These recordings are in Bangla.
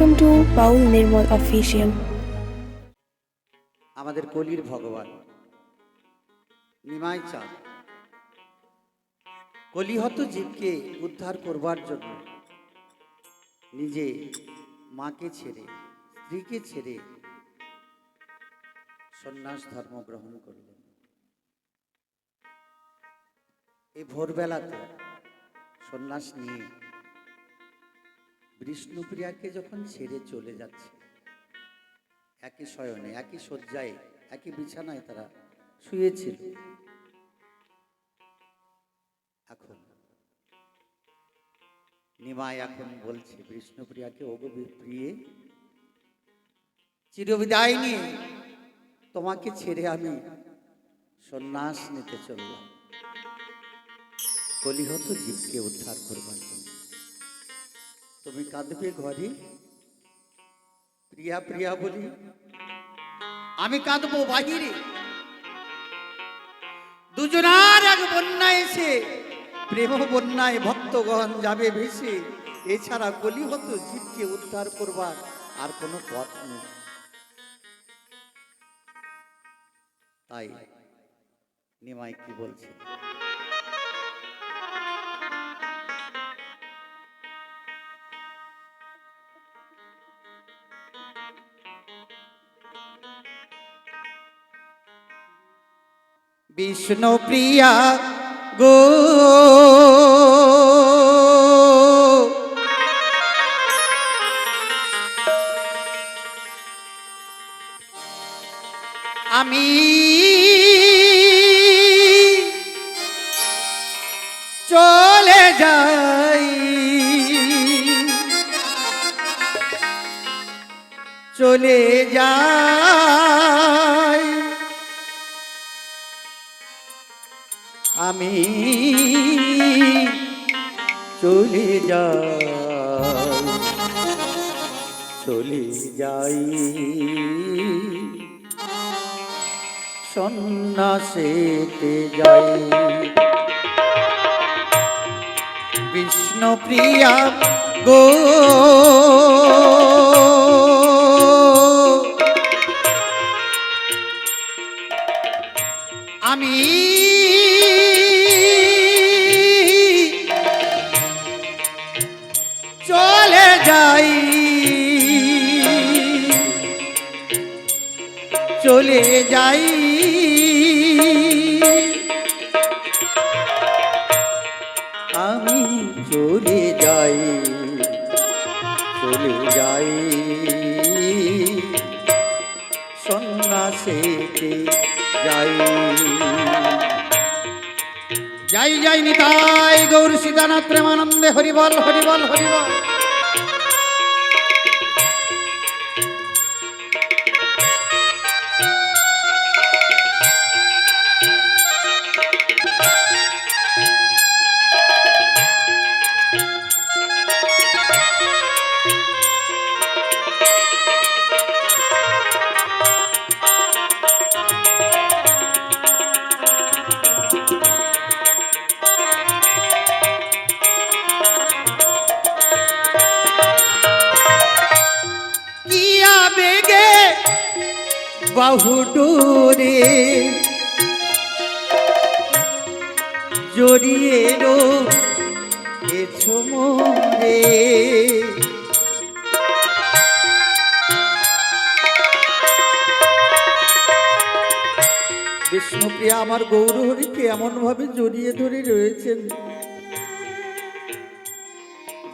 Welcome to Paul Nirmal Official. আমাদের কলির ভগবান, নিমাই চাঁদ কলিহত জীবকে উদ্ধার করবার জন্য নিজে মাকে ছেড়ে, স্ত্রীকে ছেড়ে সন্ন্যাস ধর্ম গ্রহণ করলেন এই ভোরবেলাতে সন্ন্যাস নিয়ে বিষ্ণুপ্রিয়াকে যখন ছেড়ে চলে যাচ্ছে, একই শয়নে, একই শয্যায়, একই বিছানায় তারা শুয়েছিল। এখন, নিমাই এখন বলছে বিষ্ণুপ্রিয়াকে ওগো প্রিয়ে, চিরবিদায় নিয়ে তোমাকে ছেড়ে আমি সন্ন্যাস নিতে চললাম। কলিহত জীবকে উদ্ধার করবার জন্য। তুমি কাঁদবে ঘরে? প্রিয়া প্রিয়া বলি, আমি কাঁদবো বাহিরে। দুজনার এক বন্যা এসে, প্রেম বন্যায় ভক্তগণ যাবে ভেসে। এছাড়া কলিহত জীবকে উদ্ধার করবার আর কোনো পথ নেই। তাই নিমাই কি বলছে? বিষ্ণু প্রিয়া গো। আমি চলে যাই। চলে যাই। চলে যাই চলে যাই। সন্ন্যাসেতে যাই। বিষ্ণুপ্রিয়া গো আমি যাই। আমি চলে যাই চলে যাই। সন্ন্যাসেতে যাই। যাই যাই নিতাই গৌর সীতানাথ প্রেমানন্দে, হরিবল হরিবল হরিবল। বাহু ডোরে জড়িয়ে রো এছো মোরে বিষ্ণুপ্রিয়া, আমার গৌরহরিকে এমনভাবে জড়িয়ে ধরে রয়েছেন?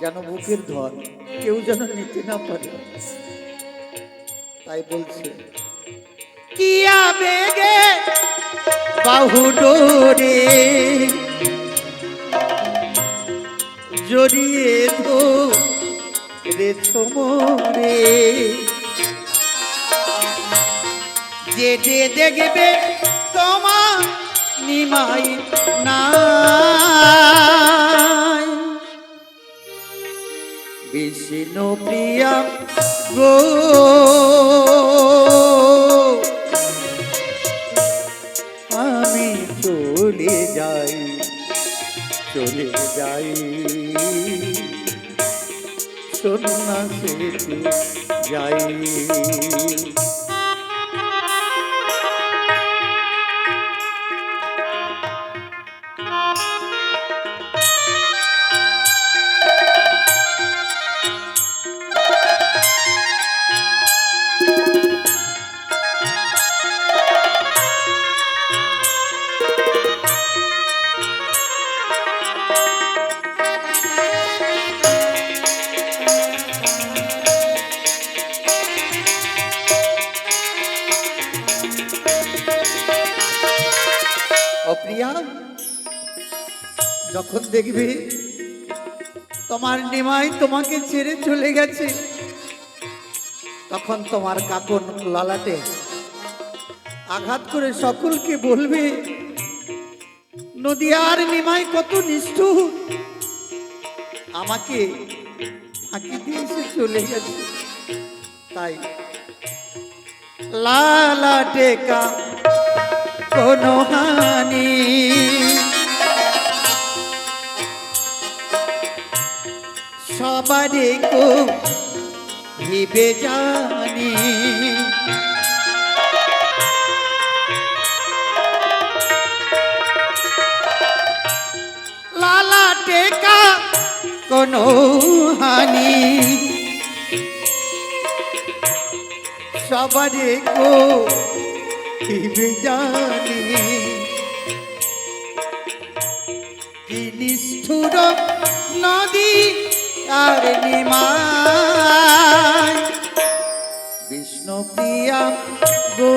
যেন বুকের ধর, কেউ যেন নিতে না পারে। তাই বলছে কিয়া বেগে বাহু ডোরে। জড়িয়ে ধো রে ছোমরে যে দেখবে তোমার নিমাই নাই। বিষ্ণু প্রিয়া গো। যাই। সন্ন্যাসেতে যাই। যখন দেখবে? তোমার নিমাই তোমাকে ছেড়ে চলে গেছে। তখন তোমার কাকন লালাটে আঘাত করে সকলকে বলবে, নদিয়ার নিমাই কত নিষ্ঠুর। আমাকে ফাঁকি দিয়ে চলে গেছে। তাই লালা টেকা কোনো হানি কো ভেবে জানি। লালা টেকা কোনো হানি। সবারে কো ভেবে জানি। কি নদী আর নিমায় বিষ্ণু প্রিয়া গো।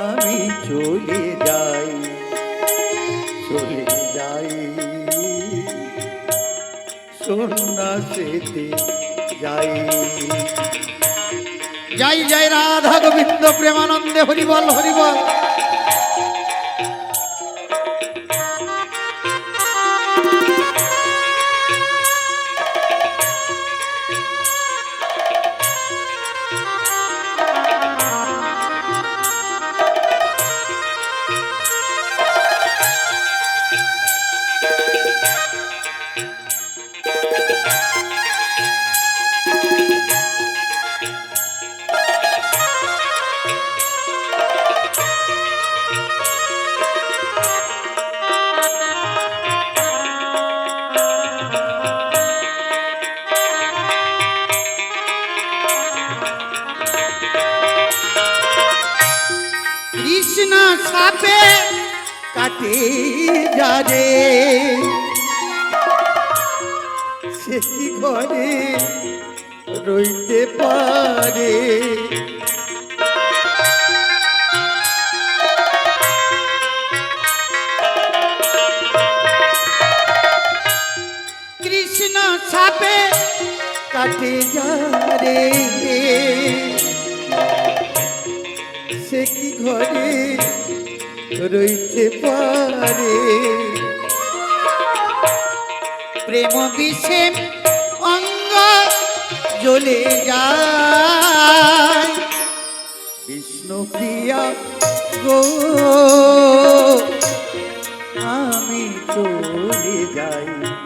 আমি চলে যাই চলে যাই। সন্ন্যাসেতে যাই। যাই যাই, রাধা গোবিন্দ, প্রেমানন্দে হরিবল হরিবল। কৃষ্ণ সাপে কাটে যারে। সে কি ঘরে রইতে পারে? কৃষ্ণ সাপে কাটে যারে। সে কি ঘরে রইতে পারে? প্রেম বিষে অঙ্গ জ্বলে যায়। বিষ্ণু প্রিয়া গো, আমি চলে যাই।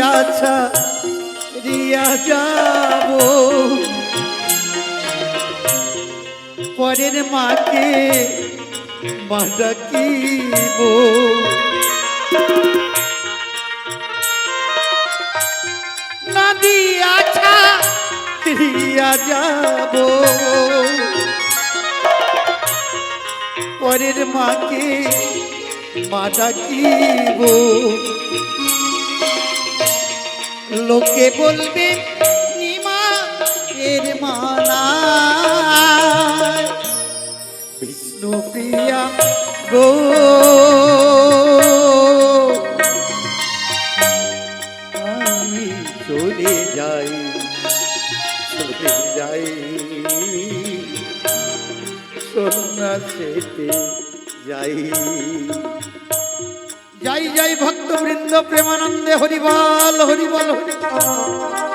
আছা রিয়া যাব। পরের মাকে মা ডাকিব। নদী আছা ফিরিয়া যাব। পরের মাকে মা ডাকিব। লোকে বলবে নিমা এর মানা বিষ্ণু প্রিয়া গো ভক্তবৃন্দ প্রেমানন্দে হরিবল হরিবল হরিবল।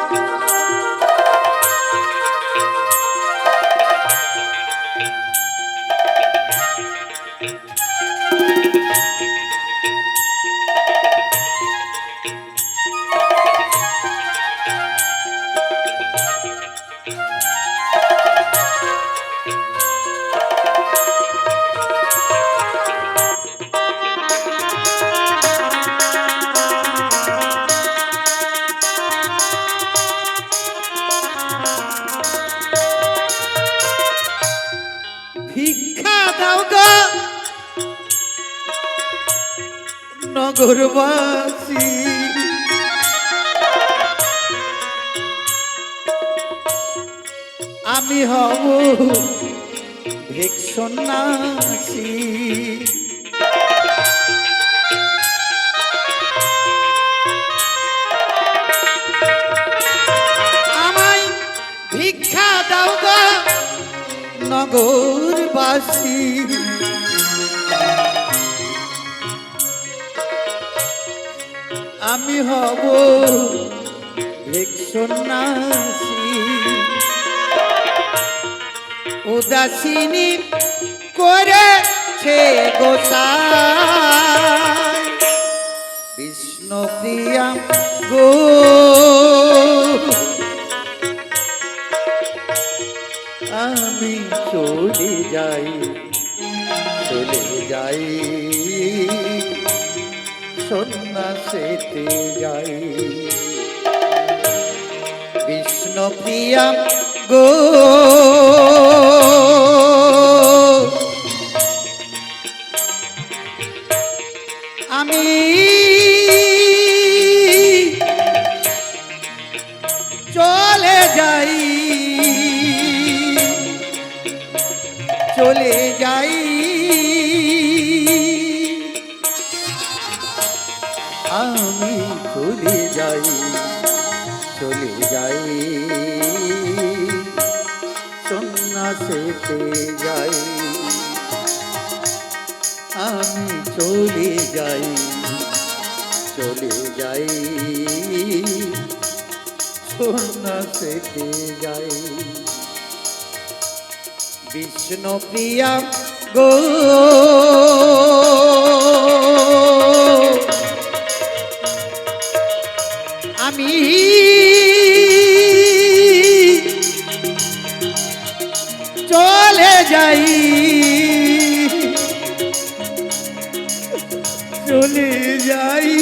নগরবাসী আমি হব ভিক্ষন্যাসী আমায় ভিক্ষা দাও গো নগরবাসী। আমি হব ভিক্ষন্যাসী উদাসীনী করেছে গোসাই। বিষ্ণু প্রিয়া গো যাই বিষ্ণু প্রিয়া গো যাই। সন্ন্যাসেতে যাই। আমি চলে যাই চলে যাই। সন্ন্যাসেতে যাই। বিষ্ণু প্রিয়া গো। আমি যাই চলে যাই।